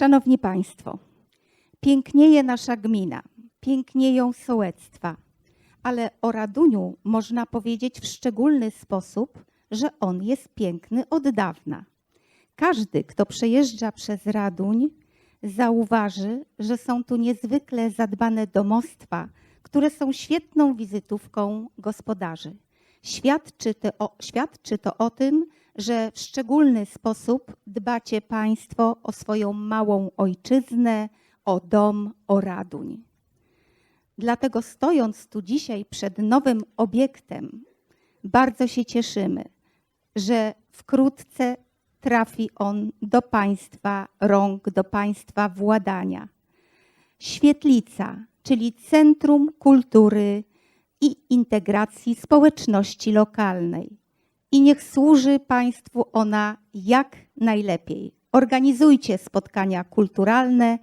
Szanowni Państwo, pięknieje nasza gmina, pięknieją sołectwa, ale o Raduniu można powiedzieć w szczególny sposób, że on jest piękny od dawna. Każdy, kto przejeżdża przez Raduń, zauważy, że są tu niezwykle zadbane domostwa, które są świetną wizytówką gospodarzy. Świadczy to, o, świadczy to o tym, że w szczególny sposób dbacie Państwo o swoją małą ojczyznę, o dom, o Raduń. Dlatego stojąc tu dzisiaj przed nowym obiektem, bardzo się cieszymy, że wkrótce trafi on do Państwa rąk, do Państwa władania. Świetlica, czyli Centrum Kultury i Integracji Społeczności Lokalnej. I niech służy Państwu ona jak najlepiej. Organizujcie spotkania kulturalne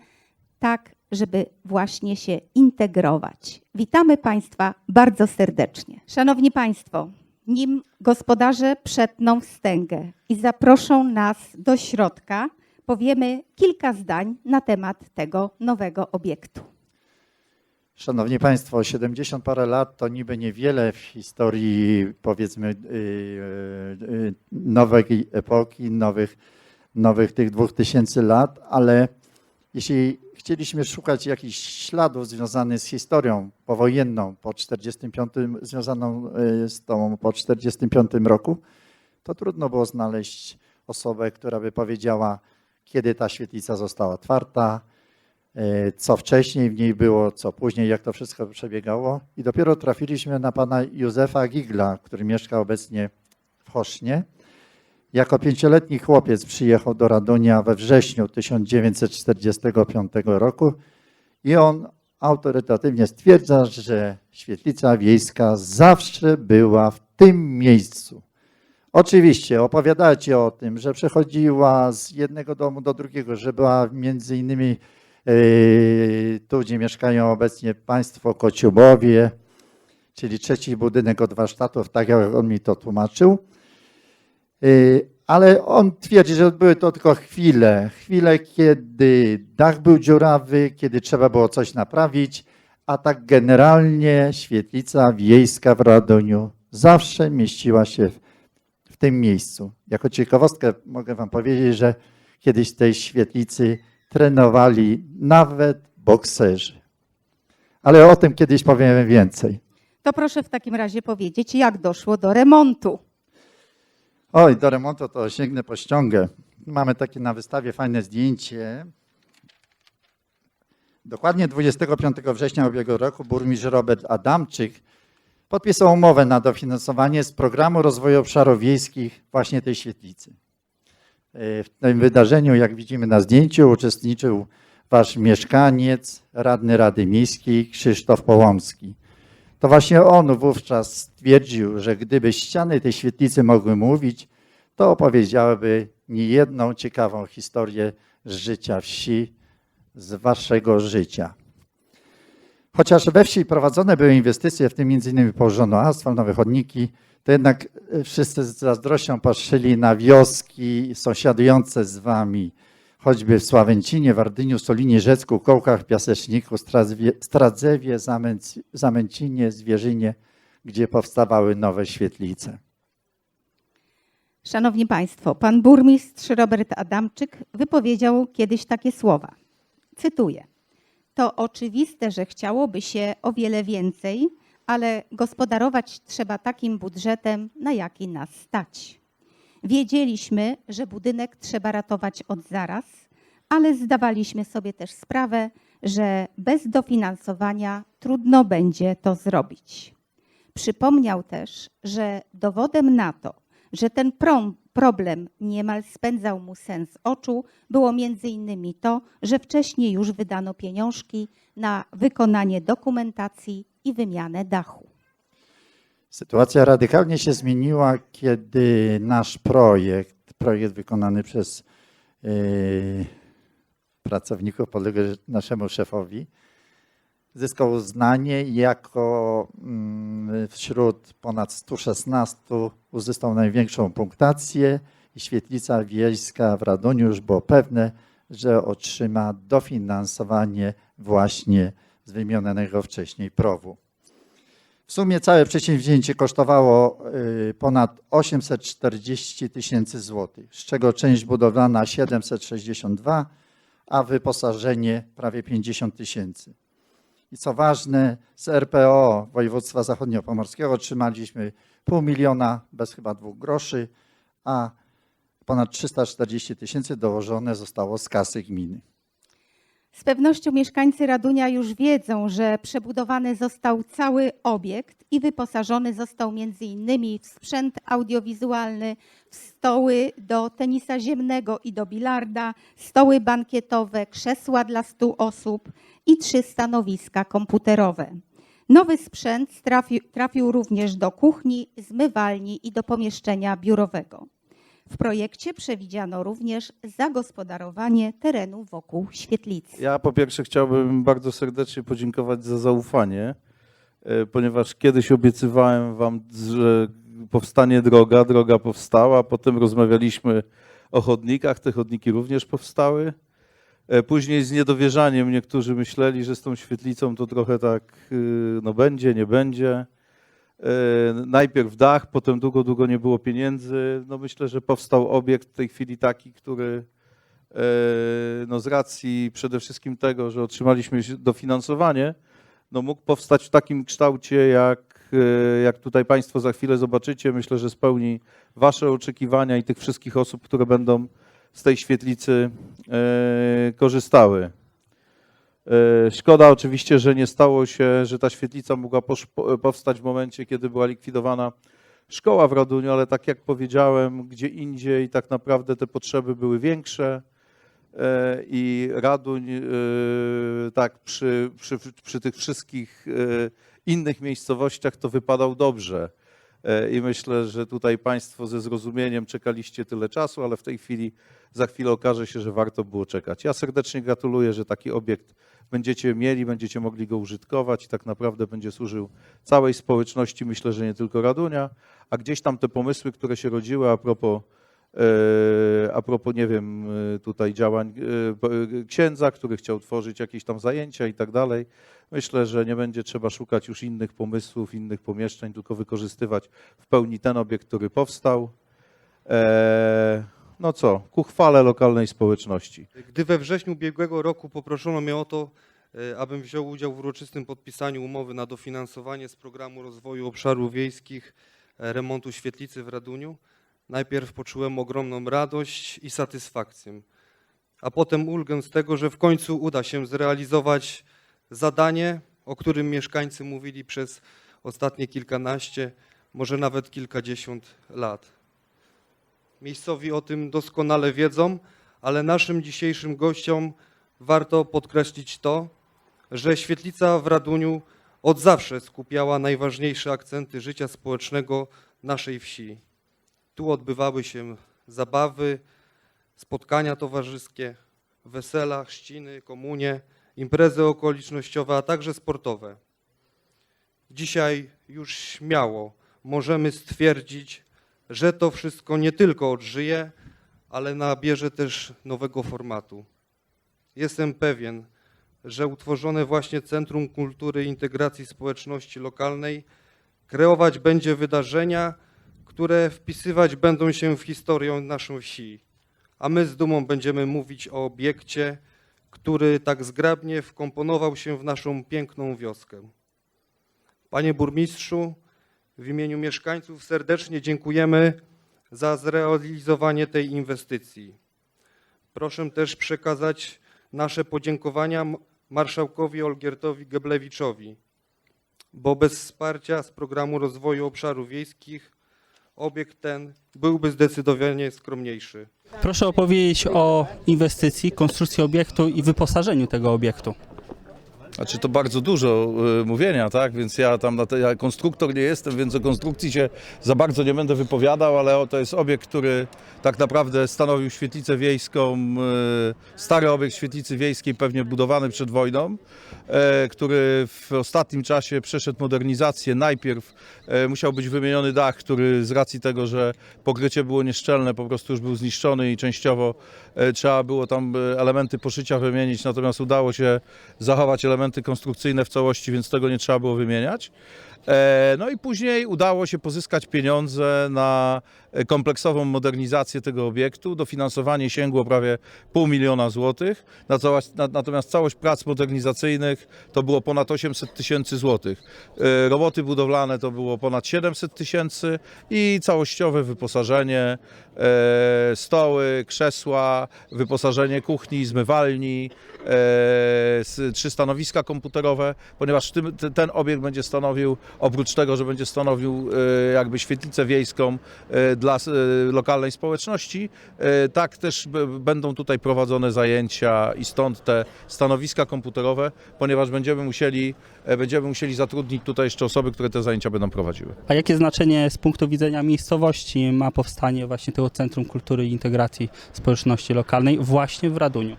tak, żeby właśnie się integrować. Witamy Państwa bardzo serdecznie. Szanowni Państwo, nim gospodarze przetną wstęgę i zaproszą nas do środka, powiemy kilka zdań na temat tego nowego obiektu. Szanowni Państwo, 70 parę lat to niby niewiele w historii powiedzmy yy, yy, nowej epoki, nowych, nowych tych 2000 lat, ale jeśli chcieliśmy szukać jakichś śladów związanych z historią powojenną po 45, związaną yy, z tą po 45 roku, to trudno było znaleźć osobę, która by powiedziała, kiedy ta świetlica została otwarta, co wcześniej w niej było, co później, jak to wszystko przebiegało. I dopiero trafiliśmy na pana Józefa Gigla, który mieszka obecnie w Chosznie. Jako pięcioletni chłopiec przyjechał do Radonia we wrześniu 1945 roku i on autorytatywnie stwierdza, że świetlica wiejska zawsze była w tym miejscu. Oczywiście opowiadacie o tym, że przechodziła z jednego domu do drugiego, że była między innymi tu, gdzie mieszkają obecnie państwo Kociubowie, czyli trzeci budynek od warsztatów, tak jak on mi to tłumaczył. Yy, ale on twierdzi, że były to tylko chwile. Chwile, kiedy dach był dziurawy, kiedy trzeba było coś naprawić, a tak generalnie świetlica wiejska w Radoniu zawsze mieściła się w tym miejscu. Jako ciekawostkę mogę Wam powiedzieć, że kiedyś tej świetlicy trenowali nawet bokserzy. Ale o tym kiedyś powiemy więcej. To proszę w takim razie powiedzieć, jak doszło do remontu. Oj, do remontu to sięgnę po ściągę. Mamy takie na wystawie fajne zdjęcie. Dokładnie 25 września ubiegłego roku burmistrz Robert Adamczyk podpisał umowę na dofinansowanie z programu rozwoju obszarów wiejskich właśnie tej świetlicy. E, W tym wydarzeniu, jak widzimy na zdjęciu, uczestniczył wasz mieszkaniec, radny Rady Miejskiej Krzysztof Połomski. To właśnie on wówczas stwierdził, że gdyby ściany tej świetlicy mogły mówić, to opowiedziałyby niejedną ciekawą historię z życia wsi, z waszego życia. Chociaż we wsi prowadzone były inwestycje, w tym m.in. położono asfalt, nowe chodniki, to jednak e, wszyscy z zazdrością patrzyli na wioski sąsiadujące z wami, choćby w Sławęcinie, Wardyniu, Solinie, Rzecku, Kołkach, Piaseczniku, Stradzewie, Stradzewie Zamęc- Zamęcinie, Zwierzynie, gdzie powstawały nowe świetlice. Szanowni Państwo, pan burmistrz Robert Adamczyk wypowiedział kiedyś takie słowa. Cytuję. To oczywiste, że chciałoby się o wiele więcej, ale gospodarować trzeba takim budżetem, na jaki nas stać. Wiedzieliśmy, że budynek trzeba ratować od zaraz, ale zdawaliśmy sobie też sprawę, że bez dofinansowania trudno będzie to zrobić. Przypomniał też, że dowodem na to, że ten prom- problem niemal spędzał mu sens oczu, było między innymi to, że wcześniej już wydano pieniążki na wykonanie dokumentacji i wymianę dachu. Sytuacja radykalnie się zmieniła, kiedy nasz projekt, projekt wykonany przez yy, pracowników podległych naszemu szefowi, zyskał uznanie jako mm, wśród ponad 116 uzyskał największą punktację i świetlica wiejska w Radoniu już było pewne, że otrzyma dofinansowanie właśnie z wymienionego wcześniej PROW-u. W sumie całe przedsięwzięcie kosztowało y, ponad 840 tysięcy złotych, z czego część budowlana 762, a wyposażenie prawie 50 tysięcy. I co ważne, z RPO województwa zachodniopomorskiego otrzymaliśmy pół miliona bez chyba dwóch groszy, a ponad 340 tysięcy dołożone zostało z kasy gminy. Z pewnością mieszkańcy Radunia już wiedzą, że przebudowany został cały obiekt i wyposażony został innymi w sprzęt audiowizualny, w stoły do tenisa ziemnego i do bilarda, stoły bankietowe, krzesła dla 100 osób i trzy stanowiska komputerowe. Nowy sprzęt trafił, trafił również do kuchni, zmywalni i do pomieszczenia biurowego. W projekcie przewidziano również zagospodarowanie terenu wokół świetlicy. Ja po pierwsze chciałbym bardzo serdecznie podziękować za zaufanie, e, ponieważ kiedyś obiecywałem wam, że powstanie droga, droga powstała, potem rozmawialiśmy o chodnikach, te chodniki również powstały. E, Później z niedowierzaniem niektórzy myśleli, że z tą świetlicą to trochę tak y, no będzie, nie będzie. E, Najpierw dach, potem długo, długo nie było pieniędzy. No myślę, że powstał obiekt w tej chwili taki, który e, no z racji przede wszystkim tego, że otrzymaliśmy dofinansowanie, no mógł powstać w takim kształcie, jak, e, jak tutaj Państwo za chwilę zobaczycie. Myślę, że spełni Wasze oczekiwania i tych wszystkich osób, które będą z tej świetlicy korzystały. E, Szkoda oczywiście, że nie stało się, że ta świetlica mogła powstać w momencie, kiedy była likwidowana szkoła w Raduniu, ale tak jak powiedziałem, gdzie indziej tak naprawdę te potrzeby były większe e, i Raduń e, tak przy, przy, przy tych wszystkich innych miejscowościach to wypadał dobrze. E, I myślę, że tutaj Państwo ze zrozumieniem czekaliście tyle czasu, ale w tej chwili, za chwilę okaże się, że warto było czekać. Ja serdecznie gratuluję, że taki obiekt będziecie mieli, będziecie mogli go użytkować i tak naprawdę będzie służył całej społeczności, myślę, że nie tylko Radunia, a gdzieś tam te pomysły, które się rodziły a propos, e, a propos nie wiem, e, tutaj działań księdza, który chciał tworzyć jakieś tam zajęcia i tak dalej, myślę, że nie będzie trzeba szukać już innych pomysłów, innych pomieszczeń, tylko wykorzystywać w pełni ten obiekt, który powstał. E, No co, ku chwale lokalnej społeczności. Gdy we wrześniu ubiegłego roku poproszono mnie o to, e, abym wziął udział w uroczystym podpisaniu umowy na dofinansowanie z programu rozwoju obszarów wiejskich e, remontu świetlicy w Raduniu, najpierw poczułem ogromną radość i satysfakcję, a potem ulgę z tego, że w końcu uda się zrealizować zadanie, o którym mieszkańcy mówili przez ostatnie kilkanaście, może nawet kilkadziesiąt lat. Miejscowi o tym doskonale wiedzą, ale naszym dzisiejszym gościom warto podkreślić to, że świetlica w Raduniu od zawsze skupiała najważniejsze akcenty życia społecznego naszej wsi. Tu odbywały się zabawy, spotkania towarzyskie, wesela, chrzciny, komunie, imprezy okolicznościowe, a także sportowe. Dzisiaj już śmiało możemy stwierdzić, że to wszystko nie tylko odżyje, ale nabierze też nowego formatu. Jestem pewien, że utworzone właśnie Centrum Kultury i Integracji Społeczności Lokalnej kreować będzie wydarzenia, które wpisywać będą się w historię naszą wsi, a my z dumą będziemy mówić o obiekcie, który tak zgrabnie wkomponował się w naszą piękną wioskę. Panie burmistrzu, w imieniu mieszkańców serdecznie dziękujemy za zrealizowanie tej inwestycji. Proszę też przekazać nasze podziękowania marszałkowi Olgiertowi Geblewiczowi, bo bez wsparcia z programu rozwoju obszarów wiejskich obiekt ten byłby zdecydowanie skromniejszy. Proszę opowiedzieć o inwestycji, konstrukcji obiektu i wyposażeniu tego obiektu. Znaczy to bardzo dużo y, mówienia, tak? Więc ja tam na te, ja konstruktor nie jestem, więc o konstrukcji się za bardzo nie będę wypowiadał, ale o, to jest obiekt, który tak naprawdę stanowił świetlicę wiejską, y, stary obiekt świetlicy wiejskiej, pewnie budowany przed wojną, e, który w ostatnim czasie przeszedł modernizację. Najpierw e, musiał być wymieniony dach, który z racji tego, że pokrycie było nieszczelne, po prostu już był zniszczony i częściowo e, trzeba było tam e, elementy poszycia wymienić, natomiast udało się zachować elementy konstrukcyjne w całości, więc tego nie trzeba było wymieniać. E, No i później udało się pozyskać pieniądze na kompleksową modernizację tego obiektu. Dofinansowanie sięgło prawie pół miliona złotych. Natomiast całość prac modernizacyjnych to było ponad 800 tysięcy złotych. E, Roboty budowlane to było ponad 700 tysięcy i całościowe wyposażenie, e, stoły, krzesła, wyposażenie kuchni, zmywalni, trzy stanowiska komputerowe, ponieważ ten obiekt będzie stanowił, oprócz tego, że będzie stanowił e, jakby świetlicę wiejską e, dla e, lokalnej społeczności, tak też będą tutaj prowadzone zajęcia i stąd te stanowiska komputerowe, ponieważ będziemy musieli, będziemy musieli zatrudnić tutaj jeszcze osoby, które te zajęcia będą prowadziły. A jakie znaczenie z punktu widzenia miejscowości ma powstanie właśnie tego Centrum Kultury i Integracji Społeczności Lokalnej właśnie w Raduniu?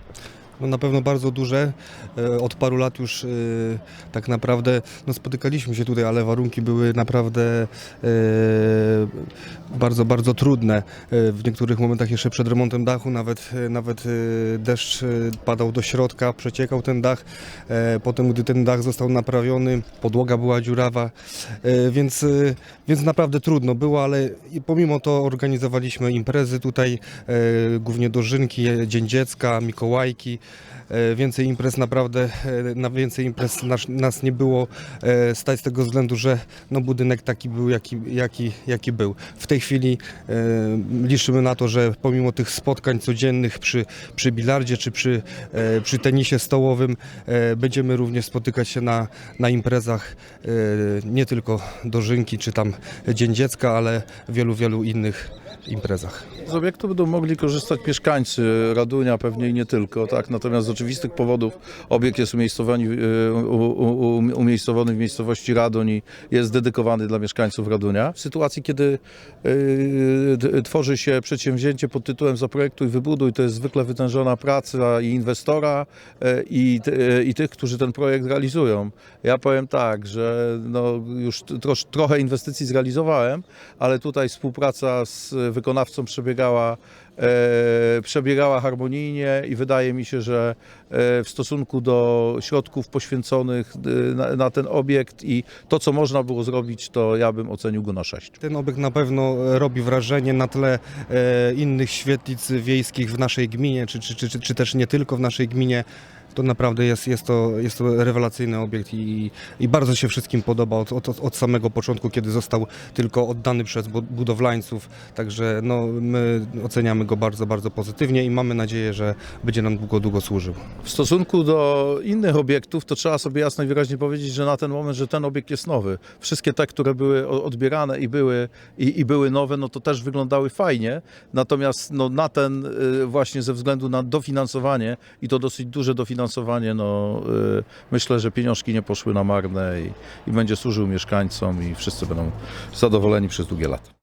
No na pewno bardzo duże. E, Od paru lat już e, tak naprawdę no spotykaliśmy się tutaj, ale warunki były naprawdę e, bardzo, bardzo trudne. W niektórych momentach jeszcze przed remontem dachu nawet, nawet deszcz padał do środka, przeciekał ten dach. Potem, gdy ten dach został naprawiony, podłoga była dziurawa, więc, więc naprawdę trudno było, ale pomimo to organizowaliśmy imprezy tutaj, głównie dożynki, Dzień Dziecka, Mikołajki. E, Więcej imprez naprawdę, e, na więcej imprez nas, nas nie było e, stać z tego względu, że no budynek taki był, jaki, jaki, jaki był. W tej chwili liczymy na to, że pomimo tych spotkań codziennych przy, przy bilardzie czy przy, przy tenisie stołowym będziemy również spotykać się na, na imprezach nie tylko dożynki czy tam Dzień Dziecka, ale wielu, wielu innych imprezach. Z obiektu będą mogli korzystać mieszkańcy Radunia, pewnie i nie tylko, tak? Natomiast z oczywistych powodów obiekt jest e, u- u- u- umiejscowiony w miejscowości Radoń i jest dedykowany dla mieszkańców Radunia. W sytuacji, kiedy e, tworzy się przedsięwzięcie pod tytułem Zaprojektuj, wybuduj, to jest zwykle wytężona praca i inwestora e, i, i tych, którzy ten projekt realizują. Ja powiem tak, że no już trosz, trochę inwestycji zrealizowałem, ale tutaj współpraca z wykonawcą przebiegała, e, przebiegała harmonijnie i wydaje mi się, że e, w stosunku do środków poświęconych e, na, na ten obiekt i to, co można było zrobić, to ja bym ocenił go na 6. Ten obiekt na pewno robi wrażenie na tle innych świetlic wiejskich w naszej gminie, czy, czy, czy, czy też nie tylko w naszej gminie. To naprawdę jest, jest, to, jest to rewelacyjny obiekt i, i bardzo się wszystkim podoba od, od, od samego początku, kiedy został tylko oddany przez bu- budowlańców. Także no, my oceniamy go bardzo, bardzo pozytywnie i mamy nadzieję, że będzie nam długo, długo służył. W stosunku do innych obiektów, to trzeba sobie jasno i wyraźnie powiedzieć, że na ten moment, że ten obiekt jest nowy. Wszystkie te, które były odbierane i były, i, i były nowe, no to też wyglądały fajnie. Natomiast no, na ten y, właśnie ze względu na dofinansowanie i to dosyć duże dofinansowanie, no y, myślę, że pieniążki nie poszły na marne i, i będzie służył mieszkańcom i wszyscy będą zadowoleni przez długie lata.